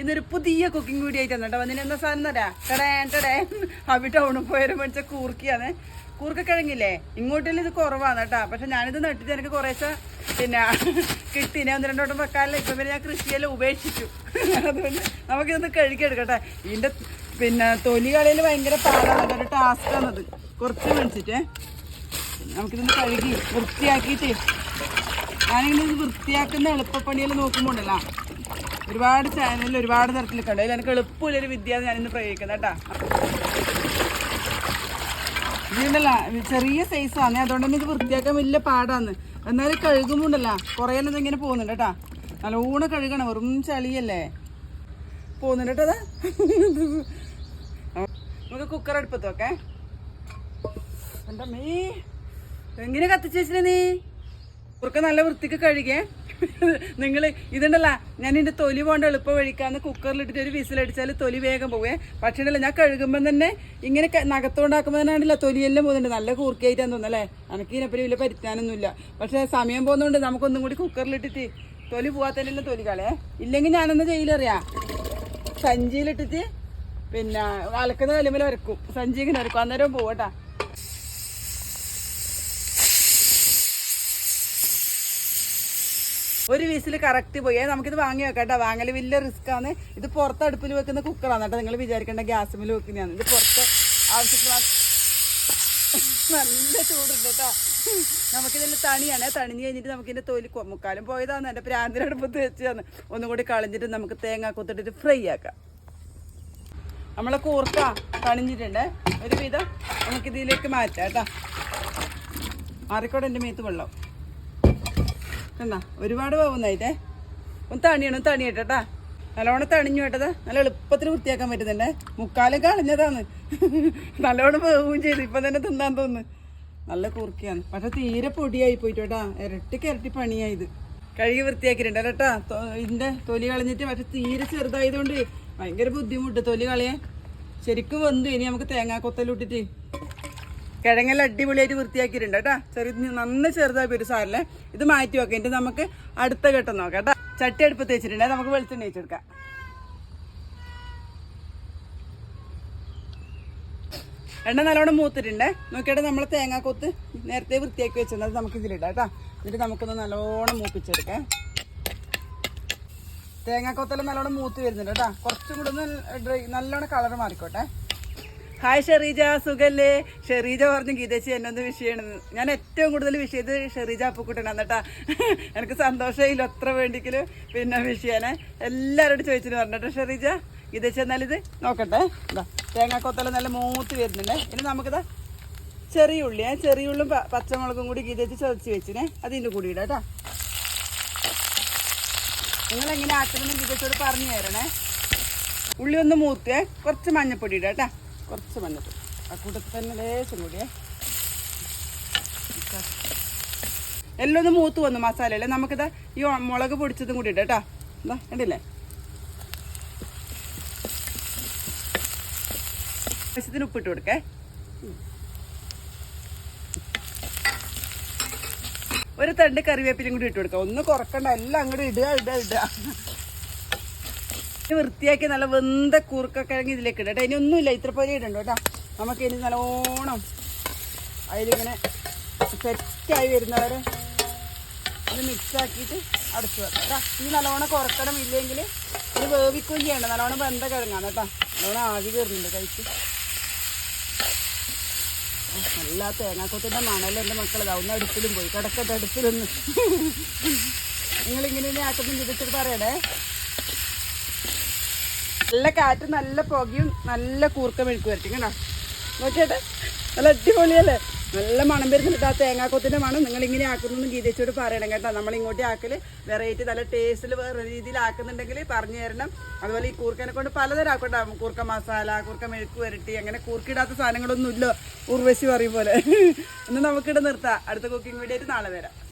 ഇന്നൊരു പുതിയ cooking video ആയിട്ട് കേട്ടോ വന്നിന് എന്താ സാധനം തരാ ടടേ ടടേ അവിടെ ടൗണിൽ പോയാലും മേടിച്ച കൂർക്കിയാണ്. കൂർക്കക്കിഴങ്ങില്ലേ? ഇങ്ങോട്ടിൽ ഇത് കുറവാണ് കേട്ടോ. പക്ഷെ ഞാനിത് നട്ടിട്ട് എനിക്ക് കുറേശ്ശെ പിന്നെ കിട്ടിനെ ഒന്ന് രണ്ടോട്ടം വെക്കാനല്ലേ. ഇപ്പം പിന്നെ ഞാൻ കൃഷിയെല്ലാം ഉപേക്ഷിച്ചു. അതുകൊണ്ട് നമുക്കിതൊന്ന് കഴുകിയെടുക്കട്ടെ. ഇതിന്റെ പിന്നെ തൊലി കളയിൽ ഭയങ്കര പാടാണ് ഒരു ടാസ്ക്കാണത്. കുറച്ച് മേടിച്ചിട്ടേ. നമുക്കിതൊന്ന് കഴുകി വൃത്തിയാക്കിയിട്ട് ഞാനിങ്ങനെ ഇത് വൃത്തിയാക്കുന്ന എളുപ്പപ്പണിയെല്ലാം നോക്കുമ്പോണ്ടല്ലോ. ഒരുപാട് ചാനലിൽ ഒരുപാട് തരത്തിലൊക്കെ ഉണ്ട്. അതിൽ എനിക്ക് എളുപ്പമുള്ളൊരു വിദ്യ ഞാനിന്ന് പ്രയോഗിക്കുന്നത് കേട്ടാ. ഇതുണ്ടല്ല ചെറിയ സൈസാണ് അതുകൊണ്ട് തന്നെ ഇത് വൃത്തിയാക്കാൻ വലിയ പാടാന്ന് എന്നാലും കഴുകുമ്പോണ്ടല്ല കുറേ എല്ലാം ഇങ്ങനെ പോകുന്നുണ്ട് കേട്ടാ. നല്ലോണം കഴുകണം. വെറും ചളിയല്ലേ. പോകുന്നുണ്ട് കേട്ടോ നമുക്ക് കുക്കർ അടുപ്പത്ത് വെക്കേ. എന്റെ മീ എങ്ങനെ കത്തിച്ചേച്ചില്ലേ നീ? കുറുക്ക നല്ല വൃത്തിക്ക് കഴുകിയേ. നിങ്ങൾ ഇതുണ്ടല്ല ഞാൻ ഇതിന്റെ തൊലി പോകേണ്ട എളുപ്പം വഴിക്കാന്ന് കുക്കറിലിട്ടിട്ട് ഒരു വിസിലടിച്ചാൽ തൊലി വേഗം പോവേ. പക്ഷേ ഉണ്ടല്ലോ ഞാൻ കഴുകുമ്പം തന്നെ ഇങ്ങനെ നഖത്തോണ്ടാക്കുമ്പോൾ തന്നെ ആണല്ലോ തൊലിയെല്ലാം പോകുന്നുണ്ട്. നല്ല കൂർക്കയായിട്ടാന്ന് തോന്നല്ലേ എനിക്ക് ഇതിനെപ്പറ്റി വലിയ പരിജ്ഞാനൊന്നുമില്ല പക്ഷേ സമയം പോകുന്നതുകൊണ്ട് നമുക്കൊന്നും കൂടി കുക്കറിലിട്ടിട്ട് തൊലി പോവാത്തതിനെല്ലാം തൊലി കളയേ ഇല്ലെങ്കിൽ ഞാനൊന്ന് ചെയ്യിലറിയാം സഞ്ചിയിലിട്ടിട്ട് പിന്നെ അലക്കുന്ന കല്ലുമ്മൽ വരക്കും. സഞ്ചി ഇങ്ങനെ വരക്കും. അന്നേരം പോവട്ടാ. ഒരു വീസിൽ കറക്റ്റ് പോയി. നമുക്കിത് വാങ്ങി വെക്കാം കേട്ടോ. വാങ്ങൽ വലിയ റിസ്ക് ആണ്. ഇത് പുറത്ത് അടുപ്പിൽ വെക്കുന്ന കുക്കറാണ് കേട്ടോ. നിങ്ങൾ വിചാരിക്കേണ്ട ഗ്യാസുമിൽ വെക്കുന്നതാണ്. ഇത് പുറത്ത് ആവശ്യത്തിന് നല്ല ചൂടുണ്ട് കേട്ടോ. നമുക്കിതിൽ തണിയാണ്. തണിഞ്ഞ് കഴിഞ്ഞിട്ട് നമുക്കിതിന്റെ തൊലി മുക്കാലും പോയതാണ്. എന്റെ പ്രാന്തിനടുപ്പത്ത് തന്നെ ഒന്നും കൂടി കളഞ്ഞിട്ട് നമുക്ക് തേങ്ങ കൊത്തിട്ടിട്ട് ഫ്രൈ ആക്കാം. നമ്മളെ കൂർക്ക തണിഞ്ഞിട്ടുണ്ട്. ഒരു വിധം നമുക്കിതിലേക്ക് മാറ്റാം കേട്ടോ. മാറിക്കോടെ എന്റെ മേത്ത് വെള്ളം. എന്നാ ഒരുപാട് പോകുന്നായിട്ടേ ഒന്ന് തണിയണം തണിയട്ടാ നല്ലോണം തണിഞ്ഞു കേട്ടത്. നല്ല എളുപ്പത്തിൽ വൃത്തിയാക്കാൻ പറ്റുന്നുണ്ട്. മുക്കാലും കളഞ്ഞതാണ് നല്ലോണം പോവുകയും ചെയ്തു. ഇപ്പം തന്നെ തിന്നാൻ തോന്നുന്നു. നല്ല കുറുക്കിയാണ്. പക്ഷെ തീരെ പൊടിയായി പോയിട്ടോട്ടാ ഇരട്ടി ഇരട്ടിക്ക് ഇരട്ടി പണിയായത്. കഴുകി വൃത്തിയാക്കിയിട്ടുണ്ട് കേട്ടാ ഇതിന്റെ തൊലി കളഞ്ഞിട്ട് പക്ഷെ തീരെ ചെറുതായതുകൊണ്ട് ഭയങ്കര ബുദ്ധിമുട്ട് തൊലി കളയാൻ. ശരിക്കും വന്നു. ഇനി നമുക്ക് തേങ്ങാക്കൊത്തലിട്ടിട്ട് കിഴങ്ങെല്ലാം അടിപൊളിയായിട്ട് വൃത്തിയാക്കിയിട്ടുണ്ട് കേട്ടോ. ചെറിയ നന്ന ചെറുതായി ഒരു സാറിലെ ഇത് മാറ്റി വെക്കാം. എന്നിട്ട് നമുക്ക് അടുത്ത ഘട്ടം നോക്കാം കേട്ടോ. ചട്ടി അടുപ്പത്ത് തേച്ചിട്ടുണ്ടെങ്കിൽ നമുക്ക് വെളിച്ചെണ്ണ വെച്ചെടുക്കാം എണ്ണ നല്ലോണം മൂത്തിട്ടുണ്ട്. നോക്കിയിട്ട് നമ്മൾ തേങ്ങാക്കൊത്ത് നേരത്തെ വൃത്തിയാക്കി വെച്ചത് അത് നമുക്ക് ഇതിലിടാം കേട്ടോ. എന്നിട്ട് നമുക്കൊന്ന് നല്ലോണം മൂപ്പിച്ചെടുക്കാം. തേങ്ങാക്കൊത്തെല്ലാം നല്ലോണം മൂത്ത് വരുന്നുണ്ട് കേട്ടോ. കുറച്ചും കൂടെ ഒന്ന് ഡ്രൈ നല്ലോണം കളർ മാറിക്കോട്ടെ. ഹായ് ഷെറീജ സുഖല്ലേ? ഷെറീജ പറഞ്ഞു ഗീതച്ചി എന്നൊന്ന് വിഷയമാണ് ഞാൻ ഏറ്റവും കൂടുതൽ വിഷയത് ഷെറീജ അപ്പുക്കുട്ടനാണ് കേട്ടാ. എനിക്ക് സന്തോഷമില്ല അത്ര വേണ്ടിക്കൽ. പിന്നെ വിഷയാനെ എല്ലാവരോടും ചോദിച്ചിട്ട് പറഞ്ഞിട്ടോ ഷെറീജ ഗീതച്ചി എന്നാലിത് നോക്കട്ടെ. ഇതാ തേങ്ങാക്കൊത്തല നല്ല മൂത്ത് വരുന്നുണ്ട്. ഇനി നമുക്കിതാ ചെറിയ ഉള്ളി. ഞാൻ ചെറിയ ഉള്ളും പച്ചമുളകും കൂടി ഗീതച്ചി ചതച്ച് വെച്ചിനെ. അതിന്റെ കൂടി ഇടാം കേട്ടോ. നിങ്ങൾ എങ്ങനെ ആക്കണമെന്ന് ഗീതച്ചോട് പറഞ്ഞു തരണേ. ഉള്ളി ഒന്ന് മൂത്തേ കുറച്ച് മഞ്ഞപ്പൊടി ഇടാം കേട്ടാ. കുറച്ച് മഞ്ഞപ്പൊടി ആ കൂട്ടത്തിൽ തന്നെ ലേശം കൂടിയേ എല്ലാം ഒന്ന് മൂത്ത് വന്നു മസാല അല്ലേ? നമുക്കിത് ഈ മുളക് പൊടിച്ചതും കൂടി ഇട്ട് കേട്ടോ. എന്താ കണ്ടില്ലേ? ആവശ്യത്തിന് ഉപ്പിട്ട് കൊടുക്കേ. ഒരു തണ്ട് കറിവേപ്പിലും കൂടി ഇട്ട് കൊടുക്കാം. ഒന്ന് കുറക്കണ്ട എല്ലാം അങ്ങോട്ട് ഇടുക ഇടുക ഇടുക. വൃത്തിയാക്കി നല്ല വെന്ത കൂർക്കക്കിഴങ്ങ് ഇതിലേക്ക് ഇടട്ടെ ഇനി ഒന്നുമില്ല ഇത്ര പോലെ ഇടണ്ടോ കേട്ടോ. നമുക്ക് ഇനി നല്ലോണം അതിലിങ്ങനെ സെറ്റായി വരുന്നവരെ ഇത് മിക്സ് ആക്കിയിട്ട് അടച്ചു വെക്കാം കേട്ടോ. ഇനി നല്ലോണം കുറക്കണം ഇല്ലെങ്കിൽ ഇത് വേവിക്കുകയും ചെയ്യണം നല്ലോണം വെന്ത കിഴങ്ങാണ് കേട്ടോ. നല്ലോണം ആവി കയറുന്നുണ്ട് കഴിച്ച് നല്ല തേങ്ങാക്കൊത്തിന്റെ മണൽ എന്റെ മക്കൾ ഒന്ന് അടുപ്പിലും പോയി. കിടക്കട്ടെ അടുപ്പിലൊന്ന്. നിങ്ങളിങ്ങനെ ആക്കുന്നു ചിന്തിച്ചിട്ട് പറയണേ? നല്ല കാറ്റും നല്ല പുകയും നല്ല കൂർക്കം മെഴുക്ക് വരട്ടി കേട്ടോ നോക്കിയേട്ടെ? നല്ല അടിപൊളിയല്ലേ? നല്ല മണം വരുന്നുണ്ട് ആ തേങ്ങാക്കൊത്തിന്റെ മണം. നിങ്ങൾ ഇങ്ങനെ ആക്കുന്നു ഗീതച്ചോട് പറയണം കേട്ടോ. നമ്മൾ ഇങ്ങോട്ട് ആക്കൽ വെറൈറ്റി നല്ല ടേസ്റ്റിൽ വേറെ രീതിയിൽ ആക്കുന്നുണ്ടെങ്കിൽ പറഞ്ഞു തരണം. അതുപോലെ ഈ കൂർക്കനെ കൊണ്ട് പലതരം ആക്കട്ടോ കൂർക്ക മസാല കൂർക്ക മെഴുക്ക് വരട്ടി അങ്ങനെ കൂർക്കിടാത്ത സാധനങ്ങളൊന്നും ഇല്ല ഉർവശി പറയും പോലെ. ഇന്ന് നമുക്കിവിടെ നിർത്താം. അടുത്ത കുക്കിംഗ് വീഡിയോ നാളെ വരാം.